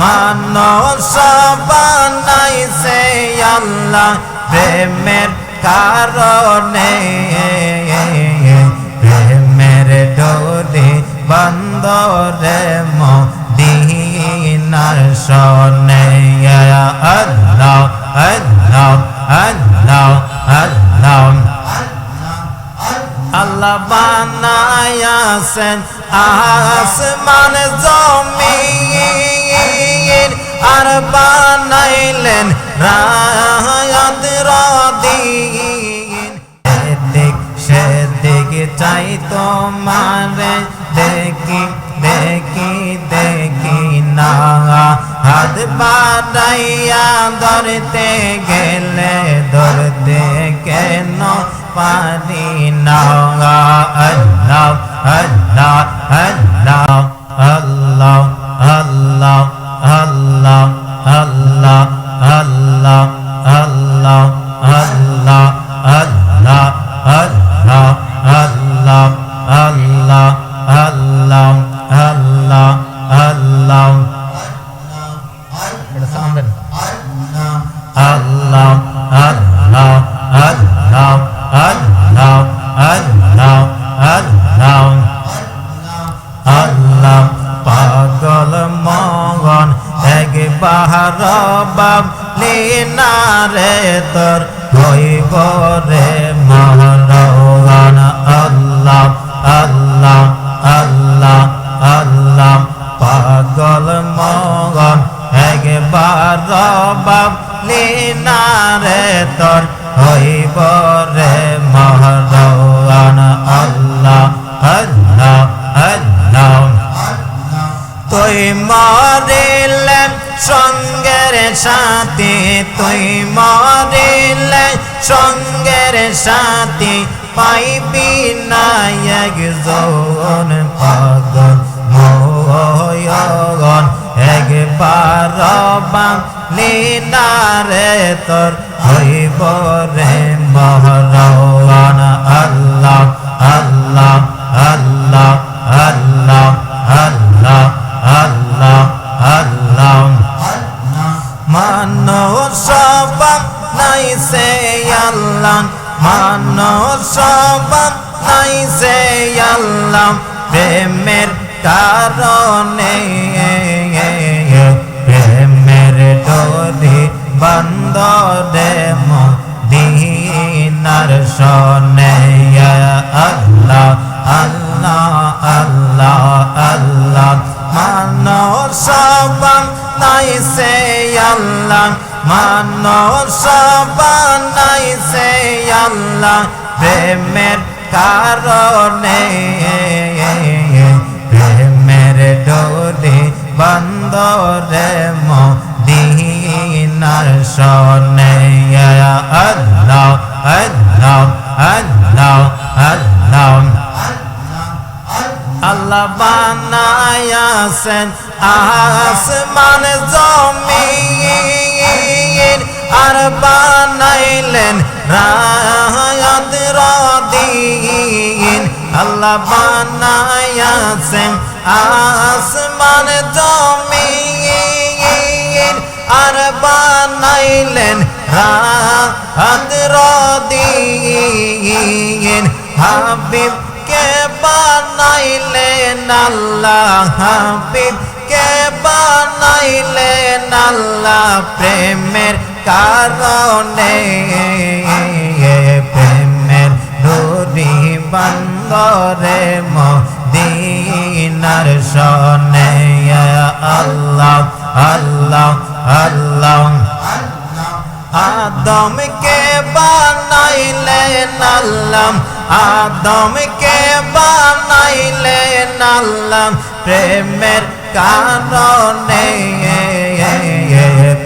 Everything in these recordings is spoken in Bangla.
মানুষ বানাইছে আল্লাহ প্রেমের কারণে। প্রেমের ডোরে বন্দরে মদিনার সনে আল্লাহ আল্লাহ আল্লাহ আল্লাহ। আল্লাহ বানায়াছেন আসমান জমিন। আর বানাইলেন রায়াত রদিন। এদিক সেদিক চাই তোমারে দেখি দেখি দেখি না। হাত বাড়াইয়া ধরতে গেলে ধরতে কেন পারি না? আল্লাহ আল্লাহ আল্লাহ আল্লাহ পাগল মগন এক বাহার বাব রে তোর হইব রে মহরগান আল্লাহ আল্লাহ আল্লাহ আল্লাহ পাগল মগন একবার বাব রে তোর হইব রে মহরগান আল্লাহ আল্লাহ আল্লাহ। তুই মরিলে সঙ্গের সাথে, তুই মরিলে সঙ্গের সাথে, পাইবি না একজন পাগল মোয়গন একবার বাংলিনারে তোর? হইব রে মহরওয়ান আল্লাহ আল্লাহ আল্লাহ আল্লাহ আল্লাহ আল্লাহ আল্লাহ। মানুষ নাইছে আল্লাহ। মানুষ নাইছে আল্লাহ। প্রেমের কারণে রে মদিনার শোনে আল্লাহ আল্লাহ আল্লাহ আল্লাহ। মানব সবান নাই সে আল্লাহ মানব সবান নাই সে আল্লাহ। প্রেমের কারণে, প্রেমের ডোরে বন্দরে আল্লাহ বানায়াছেন আসমান জমিন আর বানাইলেন রায়াত রদিন। আল্লাহ বানায়াছেন আসমান জমিন আর বানাইলেন রায়াত রদিন। হাবিব আল্লাহ হাবিব কে বানাইলেন আল্লাহ প্রেমের কারণে। প্রেমের ডোরি বন্দরে মদিনার সনে আল্লাহ আল্লাহ আল্লাহ। আদমকে বানাইলেন আল্লাহ, আদমকে বানাইলেন আল্লাহ প্রেমের কারণে।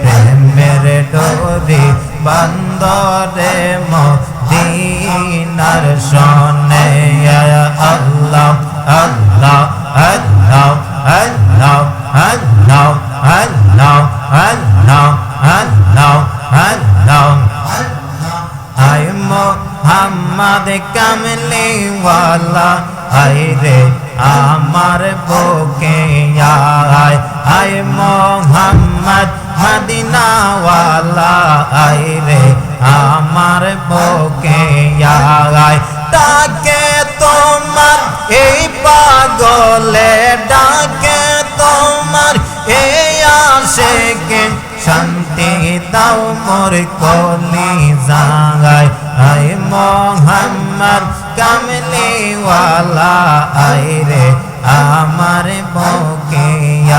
প্রেমের ডোরি বন্দরে মদিনার সনে। আল্লাহ আল্লাহ আল্লাহ আল্লাহ আল্লাহ আল্লাহ আল্লাহ আল্লাহ আল্লাহ। আয় মোহাম্মদ কামলি ওয়ালা আয় রে, আমার বুকে আয়। আয় মোহাম্মদ, মদিনাওয়ালা আইরে আমার বুকে আয়। ডাকে তোমার এই পাগলে, ডাকে তোমার এই আশেকে। শান্তি দাও মোর কলি জাগায় আয় মোহাম্মদ কামলিওয়ালা আইরে আমার বুকে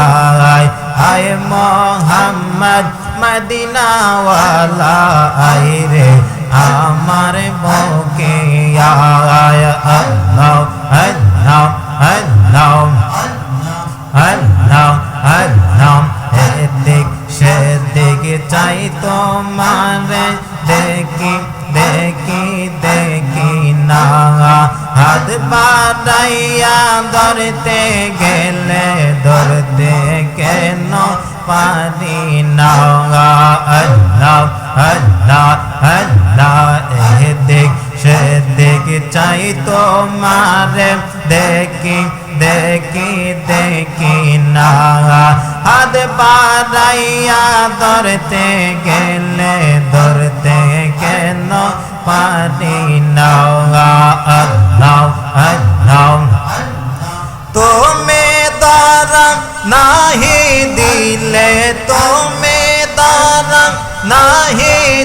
আয়। আয় মোহাম্মদ মদিনাওয়ালা আইরে আমার বুকে আয়। আল্লাহ হাত বাড়াইয়া ধরতে গেলে ধরতে কেন পারি না আল্লাহ আল্লাহ আল্লাহ এদিক সেদিক চাই তোমারে দেখি দেখি দেখি না হাত বাড়াইয়া ধরতে গেলে ধরতে কেন পারি না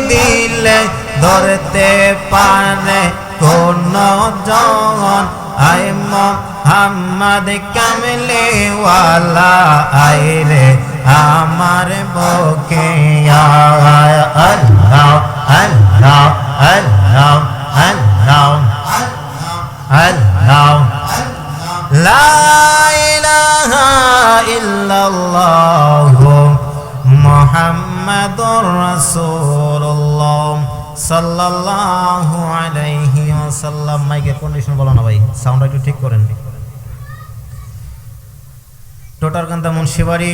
দিলে ধরতে পারে কোন জন? আই মোহাম্মদ কামলে ওয়ালা আইরে আমার বুকে মোহাম্মদুর রাসূলুল্লাহ সাল্লাল্লাহু আলাইহি ওয়াসাল্লাম। মাইকে কন্ডিশন বলো না ভাই সাউন্ড একটু ঠিক করেন। টোটার কান্দা মুন্সিবাড়ি